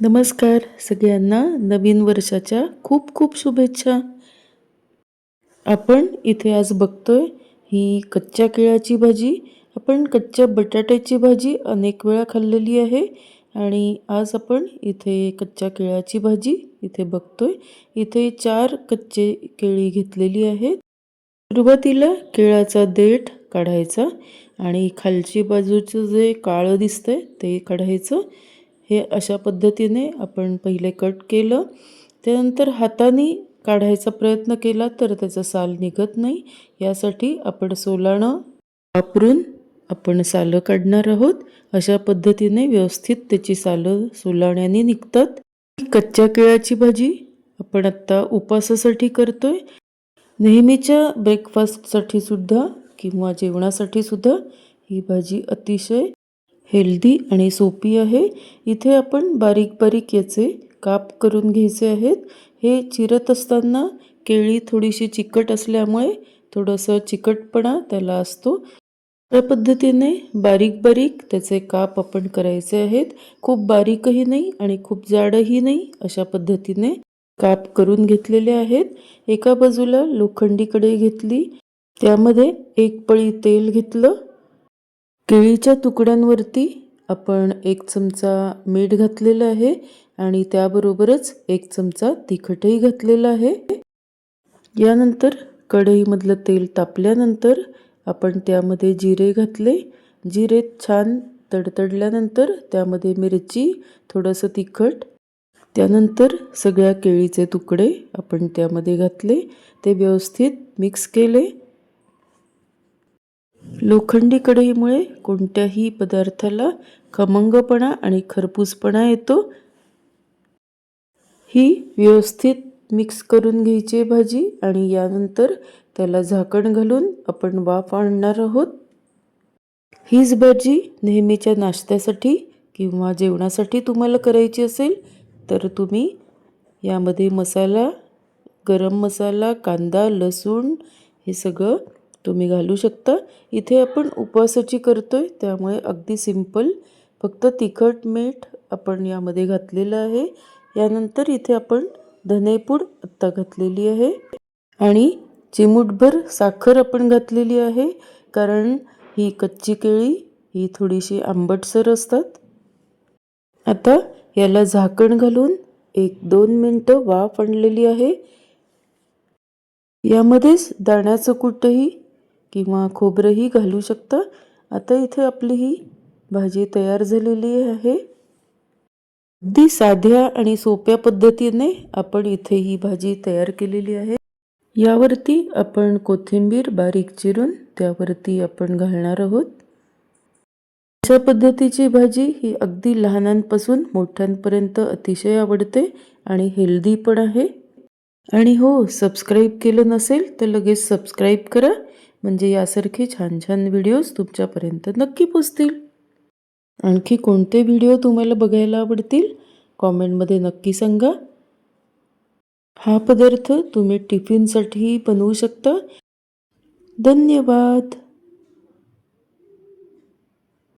नमस्कार सगळ्यांना नवीन वर्षाच्या खूप खूप शुभेच्छा. आपण इथे आज बघतोय ही कच्च्या केळ्याची भाजी. आपण कच्च्या बटाट्याची भाजी अनेक वेळा खाल्लेली आहे आणि आज आपण इथे कच्च्या केळ्याची भाजी इथे बघतोय. इथे चार कच्चे केळी घेतलेली आहेत. सुरुवातीला केळाचा देठ काढायचा आणि खालची बाजूचं जे काळं दिसतंय ते काढायचं. हे अशा पद्धतीने आपण पहिले कट केलं. त्यानंतर हाताने काढायचा प्रयत्न केला तर त्याचं साल निघत नाही. यासाठी आपण सोलाणं वापरून आपण सालं काढणार आहोत. अशा पद्धतीने व्यवस्थित त्याची सालं सोलाण्याने निघतात. कच्च्या केळ्याची भाजी आपण आत्ता उपासासाठी करतोय. नेहमीच्या ब्रेकफास्टसाठी सुद्धा किंवा जेवणासाठी सुद्धा ही भाजी अतिशय हेल्दी आणि सोपी आहे. इथे आपण बारीक बारीक याचे काप करून घ्यायचे आहेत. हे चिरत असताना केळी थोडीशी चिकट असल्यामुळे थोडंसं चिकटपणा त्याला असतो. त्या पद्धतीने बारीक बारीक त्याचे काप आपण करायचे आहेत. खूप बारीकही नाही आणि खूप जाडही नाही अशा पद्धतीने काप करून घेतलेले आहेत. एका बाजूला लोखंडी कढई घेतली. त्यामध्ये एक पळी तेल घेतलं. केळीच्या तुकड्यांवरती आपण एक चमचा मीठ घातलेलं आहे आणि त्याबरोबरच एक चमचा तिखटही घातलेलं आहे. यानंतर कढईमधलं तेल तापल्यानंतर आपण त्यामध्ये जिरे घातले. जिरे छान तडतडल्यानंतर त्यामध्ये मिरची थोडंसं तिखट त्यानंतर सगळ्या केळीचे तुकडे आपण त्यामध्ये घातले. ते व्यवस्थित मिक्स केले. लोखंडी कढईमुळे कोणत्याही पदार्थाला खमंगपणा आणि खरपूसपणा येतो. ही व्यवस्थित मिक्स करून घ्यायची भाजी आणि यानंतर त्याला झाकण घालून आपण वाफ आणणार आहोत. हीच भाजी नेहमीच्या नाश्त्यासाठी किंवा जेवणासाठी तुम्हाला करायची असेल तर तुम्ही यामध्ये मसाला गरम मसाला कांदा लसूण हे सगळं तुम्ही घालू शकता. इथे आपण उपवासाची करतो आहे त्यामुळे अगदी सिंपल. फक्त तिखट मीठ आपण यामध्ये घातलेलं आहे. यानंतर इथे आपण धनेपूड आत्ता घातलेली आहे. आणि चिमूटभर साखर आपण घातलेली आहे कारण ही कच्ची केळी ही थोडीशी आंबटसर असतात. आता याला झाकण घालून एक दोन मिनटं वाफ आणलेली आहे. यामध्येच दाण्याचं कुठंही किंवा खोबरंही घालू शकता. आता इथे आपली ही भाजी तयार झालेली आहे. अगदी साध्या आणि सोप्या पद्धतीने आपण इथे ही भाजी तयार केलेली आहे. यावरती आपण कोथिंबीर बारीक चिरून त्यावरती आपण घालणार आहोत. अशा पद्धतीची भाजी ही अगदी लहानांपासून मोठ्यांपर्यंत अतिशय आवडते आणि हेल्दी पण आहे. आणि हो सबस्क्राईब केलं नसेल तर लगेच सबस्क्राईब करा. म्हणजे यासारखे छान छान व्हिडिओज तुमच्यापर्यंत नक्की पोचतील. आणखी कोणते व्हिडिओ तुम्हाला बघायला आवडतील? कॉमेंटमध्ये नक्की सांगा. हा पदार्थ तुम्ही टिफिनसाठीही बनवू शकता. धन्यवाद.